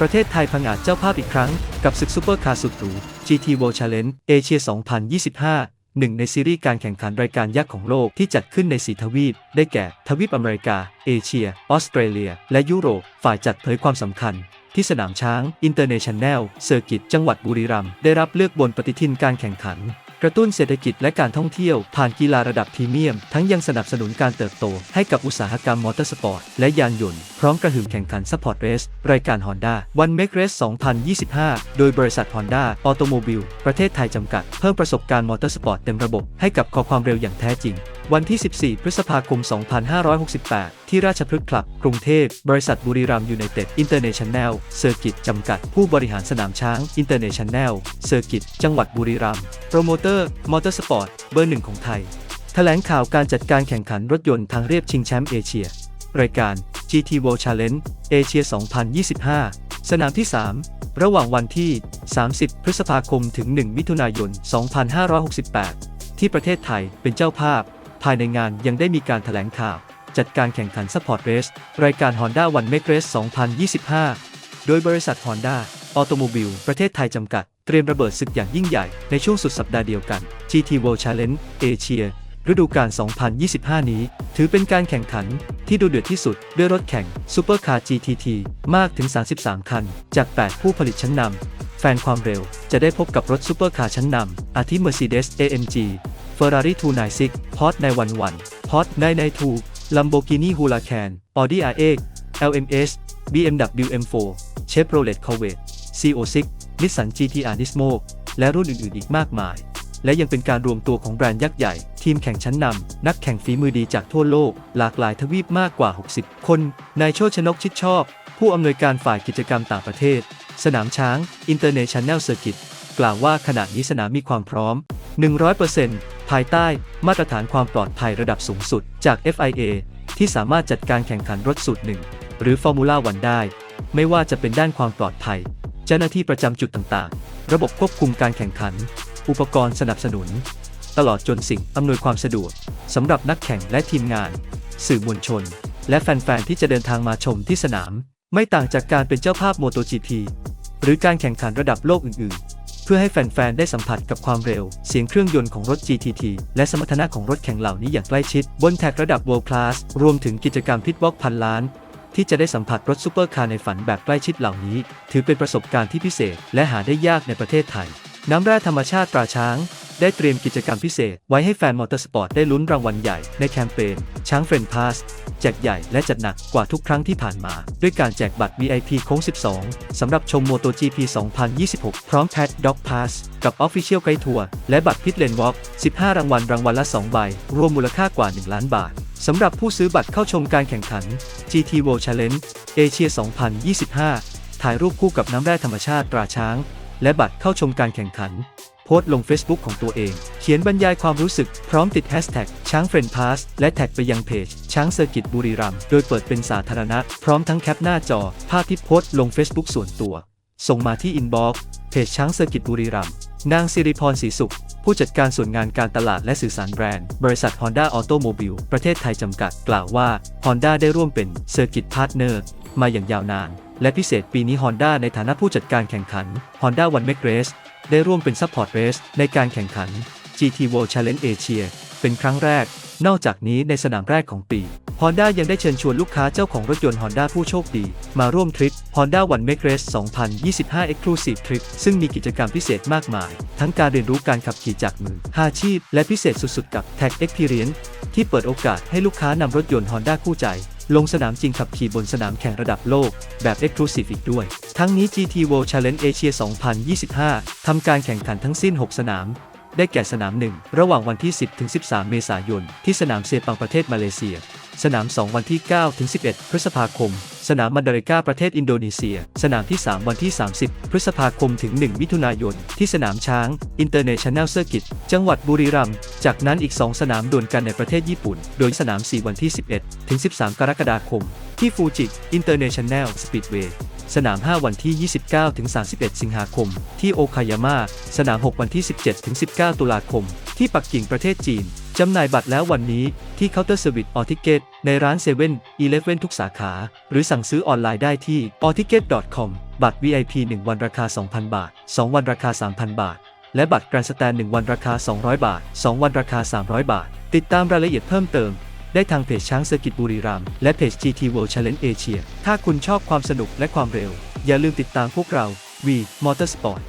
ประเทศไทยพังอาจเจ้าภาพอีกครั้ง กับศึกซูเปอร์คาร์สุดหรู GT World Challenge เอเชีย 2025 หนึ่งในซีรีส์การแข่งขันรายการยักษ์ของโลกที่จัดขึ้นในสีทวีป ได้แก่ทวีปอเมริกา เอเชีย ออสเตรเลีย และยุโรป ฝ่ายจัดเผยความสำคัญ ที่สนามช้าง International Circuit จังหวัดบุรีรัมย์ได้รับเลือกบนปฏิทินการแข่งขัน กระตุ้นเศรษฐกิจและการท่องเที่ยว ผ่านกีฬาระดับพรีเมียม ทั้งยังสนับสนุนการเติบโต ให้กับอุตสาหกรรมมอเตอร์สปอร์ต และยานยนต์ พร้อมกระหึ่มแข่งขันสปอร์ตเรสรายการฮอนด้าวันเมกเรส2025 โดยบริษัทฮอนด้าออโตโมบิลประเทศไทยจำกัด เพิ่มประสบการณ์มอเตอร์สปอร์ตเต็มระบบให้กับคอความเร็วอย่างแท้จริง วันที่ 14 พฤษภาคม 2568 ที่ราชพฤกษ์คลับ กรุงเทพ บริษัทบุรีรัมยูไนเต็ดอินเตอร์เนชั่นแนลเซอร์กิตจำกัด ผู้บริหารสนามช้างอินเตอร์เนชั่นแนลเซอร์กิต จังหวัดบุรีรัมย์ โปรโมเตอร์ มอเตอร์สปอร์ต เบอร์หนึ่งของไทย แถลงข่าวการจัดการแข่งขันรถยนต์ทางเรียบชิงแชมป์เอเชีย รายการ GT World Challenge เอเชีย 2025 สนามที่ 3 ระหว่างวันที่ 30 พฤษภาคม ถึง 1 มิถุนายน 2568 ที่ประเทศไทยเป็นเจ้าภาพ ภายในงานยังได้มีการแถลงข่าว จัดการแข่งขัน Sport Race รายการ Honda One Make Race 2025 โดยบริษัท Honda Automobile ประเทศไทยจำกัด เตรียมระเบิดศึกอย่างยิ่งใหญ่ในช่วงสุดสัปดาห์เดียวกัน GT World Challenge Asia ฤดูกาล 2025 นี้ ถือเป็นการแข่งขันที่ดูเดือดที่สุด ด้วยรถแข่ง Supercar GTT มากถึง 33 คัน จาก 8 ผู้ผลิตชั้นนำแฟนความเร็วจะได้พบกับรถซูเปอร์คาร์ชั้นนำอาทิ Mercedes AMG Ferrari 296 Porsche 911 Porsche 992 Lamborghini Huracan Audi R8 LMS BMW M4 Chevrolet Corvette CO6 Nissan GT-R Nismo และรุ่นอื่นๆ อีกมากมาย และยังเป็นการรวมตัวของแบรนด์ยักษ์ใหญ่ ทีมแข่งชั้นนำ นักแข่งฝีมือดีจากทั่วโลก หลากหลายทวีปมากกว่า 60 คน นายโชชนกชิดชอบ ผู้อำนวยการฝ่ายกิจกรรมต่างประเทศ สนามช้าง International Circuit กล่าวว่าขณะนี้สนามมีความพร้อม 100% ภายใต้มาตรฐานความปลอดภัยระดับสูงสุดจาก FIA ที่สามารถจัดการแข่งขันรถสูตรหนึ่งหรือฟอร์มูล่าวันได้ ไม่ว่าจะเป็นด้านความปลอดภัย เจ้าหน้าที่ประจำจุดต่างๆ ระบบควบคุมการแข่งขัน อุปกรณ์สนับสนุน ตลอดจนสิ่งอำนวยความสะดวกสำหรับนักแข่งและทีมงาน สื่อมวลชน และแฟนๆที่จะเดินทางมาชมที่สนาม ไม่ต่างจากการเป็นเจ้าภาพ MotoGP หรือการแข่งขันระดับโลกอื่นๆ เพื่อให้แฟนๆ ได้สัมผัสกับความเร็ว เสียงเครื่องยนต์ของรถ GTT และสมรรถนะของรถแข่งเหล่านี้อย่างใกล้ชิด บนแท็กระดับ World Class รวมถึงกิจกรรมพิทบ็อกพันล้าน ที่จะได้สัมผัสรถซูเปอร์คาร์ในฝันแบบใกล้ชิดเหล่านี้ ถือเป็นประสบการณ์ที่พิเศษ และหาได้ยากในประเทศไทย น้ำแร่ธรรมชาติตราช้าง ได้เตรียมกิจกรรมพิเศษ ไว้ให้แฟนมอเตอร์สปอร์ตได้ลุ้นรางวัลใหญ่ในแคมเปญช้างเฟรนพาส แจกใหญ่และจัดหนักกว่าทุกครั้งที่ผ่านมา ด้วยการแจกบัตร VIP โค้ง 12 สำหรับชม MotoGP 2026 พร้อมแพดด็อกพาสกับ Official Guide Tour และบัตรพิทเลนวอล์ก15 รางวัลรางวัลละ 2 ใบ รวมมูลค่ากว่า 1 ล้านบาท สำหรับผู้ซื้อบัตรเข้าชมการแข่งขัน GT World Challenge เอเชีย2025 ถ่ายรูปคู่กับน้ำแร่ธรรมชาติตราช้าง และบัตรเข้าชมการแข่งขัน โพสต์ลง Facebook ของตัวเอง เขียนบรรยายความรู้สึก พร้อมติดแฮชแท็กช้างเฟรนพาสและแท็กไปยังเพจ ช้างเซอร์กิตบุรีรัมย์โดยเปิดเป็นสาธารณะ พร้อมทั้งแคปหน้าจอ ภาพที่โพสต์ลง Facebook ส่วนตัว ส่งมาที่อินบ็อกซ์เพจช้างเซอร์กิตบุรีรัมย์นางสิริพรศรีสุข ผู้จัดการส่วนงานการตลาดและสื่อสารแบรนด์ บริษัท Honda Automobile ประเทศไทยจำกัด กล่าวว่า Honda ได้ร่วมเป็น Circuit Partner มาอย่างยาวนาน และพิเศษปีนี้ Honda ในฐานะผู้จัดการแข่งขัน Honda One Make Race ได้ร่วมเป็น Support Race ในการแข่งขัน GT World Challenge Asia เป็นครั้งแรก นอกจากนี้ในสนามแรกของปี Honda ยังได้เชิญชวนลูกค้าเจ้าของรถยนต์ Honda ผู้โชคดี มาร่วมทริป Honda One Make Race 2025 Exclusive Trip ซึ่งมีกิจกรรมพิเศษมากมาย ทั้งการเรียนรู้การขับขี่จากมือหาชีพ และพิเศษสุดๆ กับ Tag Experience ที่เปิดโอกาสให้ลูกค้านำรถยนต์ Honda คู่ใจ ลงสนามจริงขับขี่บนสนามแข่งระดับโลก แบบ Exclusive อีกด้วย ทั้งนี้ GT World Challenge Asia 2025 ทำการแข่งขันทั้งสิ้น 6 สนาม ได้แก่สนาม 1 ระหว่างวันที่ 10 ถึง 13 เมษายน ที่สนามเซปังประเทศมาเลเซีย สนาม 2 วันที่ 9 ถึง 11 พฤษภาคม สนามมันดาริกาประเทศอินโดนีเซีย สนามที่ 3 วันที่ 30 พฤษภาคมถึง 1 มิถุนายน ที่สนามช้าง International Circuit จังหวัดบุรีรัมย์ จากนั้นอีก 2 สนามดวลกันในประเทศญี่ปุ่น โดยสนาม 4 วันที่ 11 ถึง 13 กรกฎาคม ที่ฟูจิ International Speedway สนาม 5 วันที่ 29 ถึง 31 สิงหาคม ที่โอคายาม่า สนาม 6 วันที่ 17 ถึง 19 ตุลาคม ที่ปักกิ่งประเทศจีน จำหน่ายบัตรแล้ววันนี้ที่เคาน์เตอร์เซอร์วิสออทิเกตในร้าน7 e เ e ่ e ทุกสาขา หรือสั่งซื้อออนไลน์ได้ที่ a l l ticket.com บัตร VIP 1 วันราคา 2,000 บาท 2 วันราคา 3,000 บาท และบัตรแกรนด์สแตน1วันราคา 200 บาท 2 วันราคา 300 บาท ติดตามรายละเอียดเพิ่มเติม ได้ทางเพจช้างเซอร์กิตบุรีรัมย์และเพจ GT World Challenge Asia ถ้าคุณชอบความสนุกและความเร็ว อย่าลืมติดตามพวกเรา V Motorsport